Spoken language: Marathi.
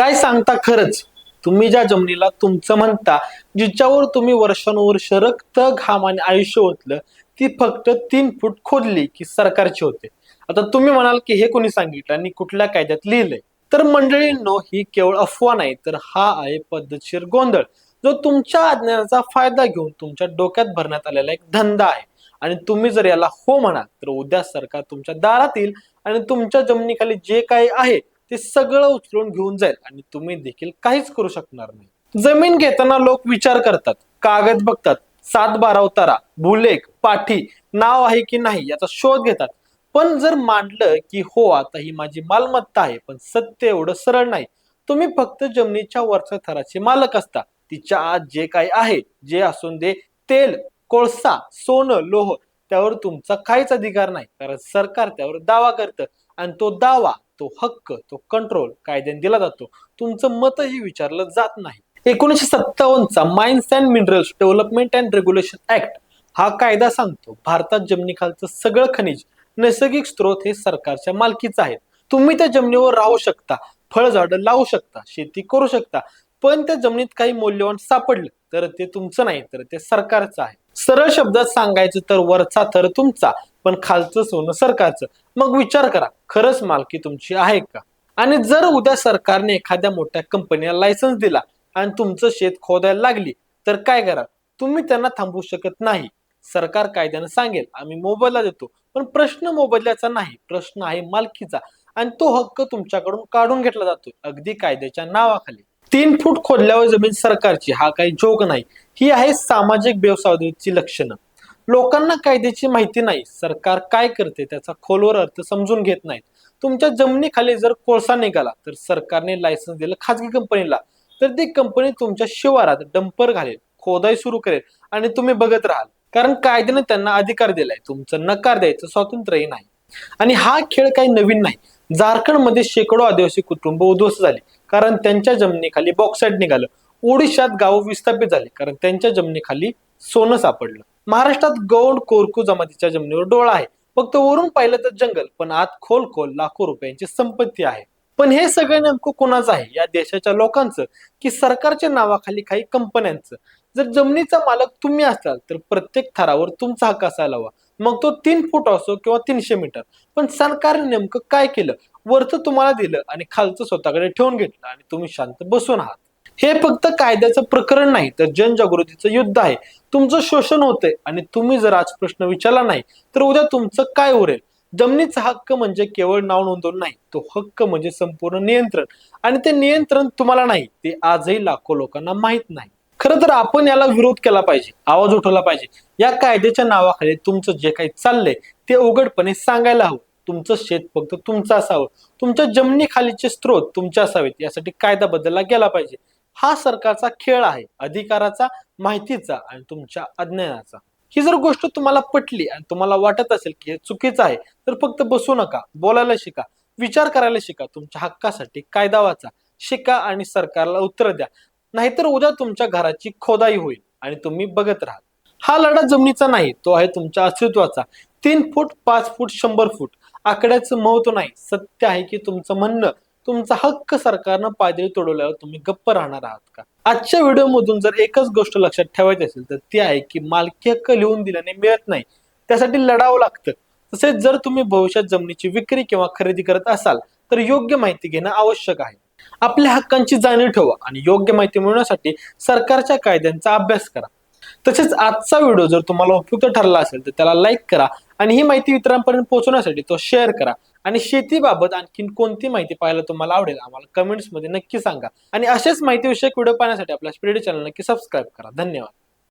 काय सांगता खरंच? तुम्ही ज्या जमिनीला तुमचं म्हणता जिच्यावर तुम्ही वर्षानुवर्ष रक्त घाम आणि आयुष्य ओतलं ती फक्त तीन फूट खोदली की सरकारची होते. आता तुम्ही म्हणाल की हे कोणी सांगितलं आणि कुठल्या कायद्यात लिहिलंय? तर मंडळींनो ही केवळ अफवा नाही तर हा आहे पद्धतशीर गोंधळ. जो तुमच्या अज्ञानाचा फायदा घेऊन तुमच्या डोक्यात भरण्यात आलेला एक धंदा आहे. आणि तुम्ही जर याला हो म्हणाल तर उद्या सरकार तुमच्या दारात येईल आणि तुमच्या जमिनीखाली जे काही आहे ते सगळं उचलून घेऊन जाईल आणि तुम्ही देखील काहीच करू शकणार नाही. जमीन घेताना लोक विचार करतात कागद बघतात सात बारा उतारा भूलेख पाठी नाव आहे की नाही याचा शोध घेतात. पण जर मांडलं की हो आता ही माझी मालमत्ता आहे पण सत्य एवढं सरळ नाही. तुम्ही फक्त जमिनीच्या वरच्या थराचे मालक असता. तिच्या आत जे काही आहे जे असून दे तेल कोळसा सोनं लोह त्यावर तुमचा काहीच अधिकार नाही. कारण सरकार त्यावर दावा करतं आणि तो दावा तो हक्क तो कंट्रोल कायद्याने दिला जातो. तुमचं मतही विचारलं जात नाही. एकोणीसशे सत्तावन्नचा mines and minerals development and regulation act हा कायदा सांगतो. भारतात जमिनीखालचं सगळं खनिज नैसर्गिक स्रोत हे सरकारच्या मालकीचं आहेत. तुम्ही त्या जमिनीवर राहू शकता फळझाडं लावू शकता शेती करू शकता पण त्या जमिनीत काही मौल्यवान सापडलं तर ते तुमचं नाही तर ते सरकारचं आहे. सरळ शब्दात सांगायचं तर वरचा थर तुमचा पण खालचं सोनं सरकारचं. मग विचार करा खरंच मालकी तुमची आहे का? आणि जर उद्या सरकारने एखाद्या मोठ्या कंपनीला लायसन्स दिला आणि तुमचं शेत खोदायला लागली तर काय करा? तुम्ही त्यांना थांबवू शकत नाही. सरकार कायद्यानं सांगेल आम्ही मोबदला देतो. पण प्रश्न मोबदल्याचा नाही प्रश्न आहे मालकीचा. आणि तो हक्क तुमच्याकडून काढून घेतला जातो अगदी कायद्याच्या नावाखाली. तीन फूट खोदल्यावर जमीन सरकारची हा काही जोक नाही. ही आहे सामाजिक बेवसावधीची लक्षणं. लोकांना कायद्याची माहिती नाही. सरकार काय करते त्याचा खोलवर अर्थ समजून घेत नाहीत. तुमच्या जमिनीखाली जर कोळसा निघाला तर सरकारने लायसन्स दिलं खाजगी कंपनीला तर ती कंपनी तुमच्या शिवारात डंपर घालेल खोदाई सुरू करेल आणि तुम्ही बघत राहाल. कारण कायद्याने त्यांना अधिकार दिलाय. तुमचं नकार द्यायचं स्वातंत्र्यही नाही. आणि हा खेळ काही नवीन नाही. झारखंडमध्ये शेकडो आदिवासी कुटुंब उद्ध्वस्त झाली. कारण त्यांच्या जमिनीखाली बॉक्साईट निघालं. ओडिशात गाव विस्थापित झाले कारण त्यांच्या जमिनीखाली सोनं सापडलं. महाराष्ट्रात गौंड कोरकू जमातीच्या जमिनीवर डोळा आहे. फक्त वरून पाहिलं तर जंगल पण आत खोल खोल लाखो रुपयांची संपत्ती आहे. पण हे सगळं नेमकं कोणाचं आहे? या देशाच्या लोकांचं? की सरकारच्या नावाखाली काही कंपन्यांचं? जर जमिनीचा मालक तुम्ही असाल तर प्रत्येक थरावर तुमचा हक्क असायला हवा. मग तो तीन फूट असो किंवा तीनशे मीटर. पण सरकारने नेमकं काय केलं? वरचं तुम्हाला दिलं आणि खालचं स्वतःकडे ठेवून घेतलं आणि तुम्ही शांत बसून आहात. हे फक्त कायद्याचं प्रकरण नाही तर जनजागृतीचं युद्ध आहे. तुमचं शोषण होतंय आणि तुम्ही जर आज प्रश्न विचारला नाही तर उद्या तुमचं काय उरेल? जमिनीचा हक्क म्हणजे केवळ नाव नोंदवून नाही तो हक्क म्हणजे संपूर्ण नियंत्रण. आणि ते नियंत्रण तुम्हाला नाही ते आजही लाखो लोकांना माहीत नाही. खरं तर आपण याला विरोध केला पाहिजे आवाज उठवला पाहिजे. या कायद्याच्या नावाखाली तुमचं जे काही चाललंय ते उघडपणे सांगायला हवं. तुमचं शेत फक्त तुमचं असावं. तुमच्या जमिनीखालीचे स्रोत तुमचे असावेत. यासाठी कायदा बदलला गेला पाहिजे. हा सरकारचा खेळ आहे. अधिकाराचा माहितीचा आणि तुमच्या अज्ञानाचा. ही जर गोष्ट तुम्हाला पटली आणि तुम्हाला वाटत असेल की हे चुकीचं आहे तर फक्त बसू नका बोलायला शिका विचार करायला शिका तुमच्या हक्कासाठी कायदा वाचा शिका आणि सरकारला उत्तर द्या. नाहीतर उद्या तुमच्या घराची खोदाई होईल आणि तुम्ही बघत राहाल. हा लढा जमिनीचा नाही तो आहे तुमच्या अस्तित्वाचा. तीन फूट पाच फूट शंभर फूट. आकड्याचं महत्त्व नाही सत्य आहे की तुमचं म्हणणं तुमचा हक्क सरकारनं पायदळी तोडवल्यावर तुम्ही गप्प राहणार आहात का? आजच्या व्हिडिओमधून जर एकच गोष्ट लक्षात ठेवायची असेल तर ती आहे की मालकी हक्क लिहून दिल्याने मिळत नाही. त्यासाठी लढावं लागतं. तसेच जर तुम्ही भविष्यात जमिनीची विक्री किंवा खरेदी करत असाल तर योग्य माहिती घेणं आवश्यक आहे. आपल्या हक्कांची जाणीव ठेवा आणि योग्य माहिती मिळवण्यासाठी सरकारच्या कायद्यांचा अभ्यास करा. तसेच आजचा व्हिडिओ जर तुम्हाला उपयुक्त ठरला असेल तर त्याला लाईक करा आणि ही माहिती इतरांपर्यंत पोहोचवण्यासाठी तो शेअर करा. आणि शेतीबाबत आणखी कोणती माहिती पाहायला तुम्हाला आवडेल आम्हाला कमेंट्समध्ये नक्की सांगा. आणि असेच माहितीविषयक व्हिडिओ पाहण्यासाठी आपल्या स्पिरिट चॅनल नक्की सबस्क्राईब करा. धन्यवाद.